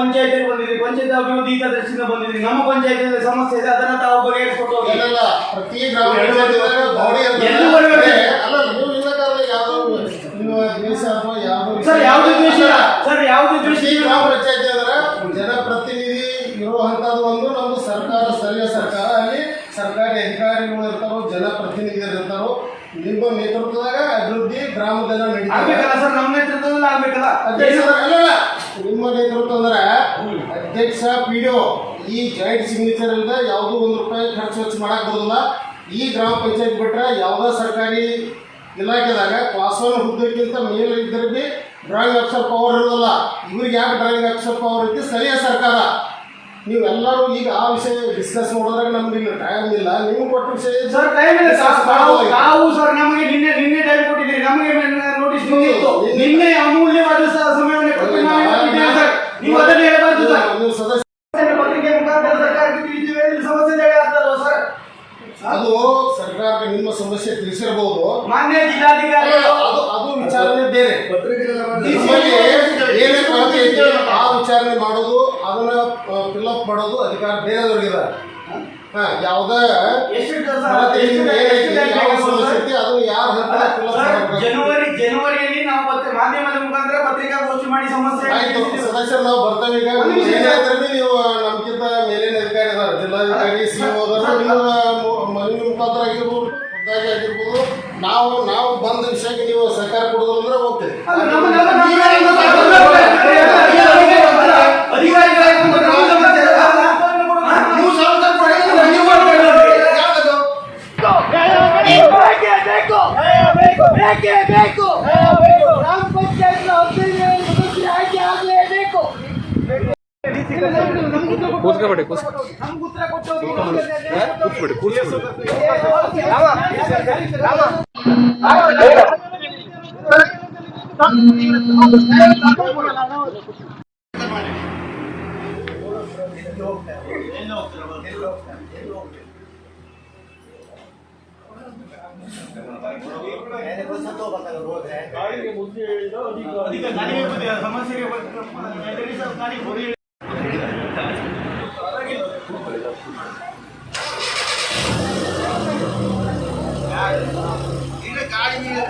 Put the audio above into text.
ಪಂಚಾಯತಿಗೆ ಬಂದಿದ್ರಿ ಪಂಚಾಯತ್ ಅಭಿವೃದ್ಧಿ ದೃಷ್ಟಿಯಿಂದ ಬಂದಿದ್ರಿ ನಮ್ಮ ಪಂಚಾಯತ್ ಸಮಸ್ಯೆ ಇದೆ ಅದನ್ನ ತಾವು ಬಗೆಹರಿಸ್ಕೊಟ್ಟು ಹೋಗಿ. ಏನಿಲ್ಲ ಪ್ರತಿ ಗ್ರಾಮ ಪಂಚಾಯತಿದಾಗ ಬಾಡಿ ಇರ್ತದೆ. ಎಲ್ಲಿ ಬರ್ಬೇಕು? ಅಲ್ಲ. ನೀವು ಇಲ್ಲ ಕಾರಣ ಯಾವ್ದೋ ನಿಮ್ಮ ದೇಶ ಅಥವಾ ಯಾವ್ದೋ ಸರ್ ಯಾವುದು ದ್ವೇಷ ಇಲ್ಲ. ಸರ್ ಯಾವ್ದು ದ್ವೇಷ ಪ್ರತಿ ಇಲ್ಲ. ಗ್ರಾಮ ಪಂಚಾಯತಿ ಅಂದ್ರೆ ಜನಪ್ರತಿನಿಧಿ ಇರುವಂತದ್ದು ಒಂದು ನಮ್ದು ಸರ್ಕಾರ ಸ್ಥಳೀಯ ಸರ್ಕಾರ ಅಲ್ಲಿ ಸರ್ಕಾರಿ ಅಧಿಕಾರಿಗಳು ಇರ್ತಾರೋ ಜನಪ್ರತಿನಿಧಿಗಳು ಇರ್ತಾರೋ ನಿಮ್ಮ ನೇತೃತ್ವದಾಗ ಅಭಿವೃದ್ಧಿ ಗ್ರಾಮದಲ್ಲಿ ನಡೀತದೆ. ಆಗ್ಬೇಕಲ್ಲ ಸರ್ ನಮ್ಮ ನೇತೃತ್ವದಲ್ಲಿ ಆಗ್ಬೇಕಲ್ಲ. ಅಧ್ಯಕ್ಷ ಅಲ್ಲ, ಅಲ್ಲ. ನಿಮ್ಮ ನೇತೃತ್ವ ಅಂದ್ರೆ ಅಧ್ಯಕ್ಷ ಪಿ ಈ ಜಾಯಿಂಟ್ ಸಿಗ್ನೇಚರ್ ಇಲ್ಲದೆ ಯಾವುದೋ ಒಂದು ರೂಪಾಯಿ ಖರ್ಚು ವೆಚ್ಚ ಮಾಡಕ್ ಬರೋದಿಲ್ಲ. ಈ ಗ್ರಾಮ ಪಂಚಾಯತ್ ಬಿಟ್ರೆ ಯಾವುದೇ ಸರ್ಕಾರಿ ಇಲಾಖೆದಾಗ ಕ್ಲಾಸ್ ಒನ್ ಹುದ್ದಕ್ಕಿಂತ ಮೇಲೆ ಇದ್ರೆ ಬಿ ಡ್ರಾಯಿಂಗ್ ಅಫ್ಸರ್ ಪವರ್ ಇರೋದಿಲ್ಲ ಇವ್ರಿಗೆ ಯಾಕೆ ಡ್ರಾಯಿಂಗ್ ಅಫ್ಸರ್ ಪವರ್ ಐತಿ? ಸ್ಥಳೀಯ ಸರ್ಕಾರ. ನೀವೆಲ್ಲರೂ ಈಗ ಆ ವಿಷಯ ಡಿಸ್ಕಸ್ ಮಾಡೋದ್ರಾಗ ನಮ್ಗೆ ಇಲ್ಲಿ ಟೈಮ್ ಇಲ್ಲ. ನೀವು ಕೊಟ್ಟ ವಿಷಯ ಸರ್ ಟೈಮ್ ಇಲ್ಲ. ಸರ್ ನಾವು ಸರ್ ನಮಗೆ ನಿನ್ನೆ ನಿನ್ನೆ ಟೈಮ್ ಕೊಟ್ಟಿದ್ದೀರಿ ನಮಗೆ ನೋಟಿಸ್ ಬಂದಿತ್ತು ನಿನ್ನೆ ಅಮೂಲ್ಯವಾದ ಸ- ಸಮಯವನ್ನು ಕೊಟ್ಟು ನಾವು ಕೊಟ್ಟಿದ್ದೇವೆ ಸರ್ ನೀವು ಅದನ್ನು ಹೇಳಬಾರ್ದು ಸರ್ ನೀವು ಸದಸ್ಯ ಪತ್ರಿಕೆ ಮುಖಾಂತರ ಸರ್ಕಾರಕ್ಕೆ ತಿಳಿಸಿದ್ದೇವೆ ಇಲ್ಲಿ ಸಮಸ್ಯೆ ಇದೆ ಸರ್? ಅದು ಸರ್ಕಾರಕ್ಕೆ ನಿಮ್ಮ ಸಮಸ್ಯೆ ತಿಳಿಸಿರಬಹುದು ಮಾನ್ಯ ಜಿಲ್ಲಾಧಿಕಾರಿ ಅದು ಅದು ವಿಚಾರಣೆ ಬೇರೆ. ಏನೇ ಕೊರತೆ ಆ ವಿಚಾರಣೆ ಮಾಡೋದು ಅದನ್ನ ಫಿಲ್ಅಪ್ ಮಾಡೋದು ಅಧಿಕಾರ ಬೇರೆದವ್ರಿಗಿದೆ. ಹಾ ಯಾವ್ದ ಅದು? ಯಾರು ಜನವರಿ ಜನವರಿಯಲ್ಲಿ ನಾವು ಪತ್ರ ಮಾಧ್ಯಮದ ಮುಖಾಂತರ ಪತ್ರಿಕಾಗೋಷ್ಠಿ ಮಾಡಿ ಸಮಸ್ಯೆ ಆಯ್ತು ಸದಸ್ಯರು ನಾವು ಬರ್ತೇವೆ ಈಗ. ನೀವು ನಮ್ಗಿಂತ ಮೇಲಿನ ಅಧಿಕಾರಿ ಅದಾರ ಜಿಲ್ಲಾಧಿಕಾರಿ ಸಿ ಮನವಿ ಮನೆ ಮುಖಾಂತರ ಆಗಿರ್ಬೋದು ಆಗಿರ್ಬೋದು ನಾವು ನಾವು ಬಂದ ವಿಷಯಕ್ಕೆ ನೀವು ಸಹಕಾರ ಕೊಡೋದಂದ್ರೆ ಹೋಗ್ತೇವೆ ಅಲ್ಲ, ನಮ್ಮ ನಮ್ಮ ನಮ್ಮ ಅಧಿಕಾರಿಗಳಾಗಿ ಬಂದು ನಮ್ಮ ಸಮಸ್ಯೆ ಇದೆ. ಅಲ್ಲ, ನೀವು ಸಮಸ್ಯೆ ಪಡೆಯೋದು ನೀವು ಮಾಡ್ಕೊಳ್ಳಿ. ಯಾವ್ದದು? ಬೇಕೇ ಬೇಕು ಬೇಕೇ. ಗ್ರಾಮ ಪಂಚಾಯತ್ ಅಭಿವೃದ್ಧಿ ಆಯ್ಕೆ ಆಗಲೇಬೇಕು. ಕೂತ್ಕೊಬೇಡಿ ಉತ್ತರ ಗಾಳಿಗೆ ಬುದ್ಧಿ ಸಮಸ್ಯೆಗೆ ಗಾಳಿಗೆ ಬುದ್ಧಿ ಈಗ ಗಾಡಿ ನೀವು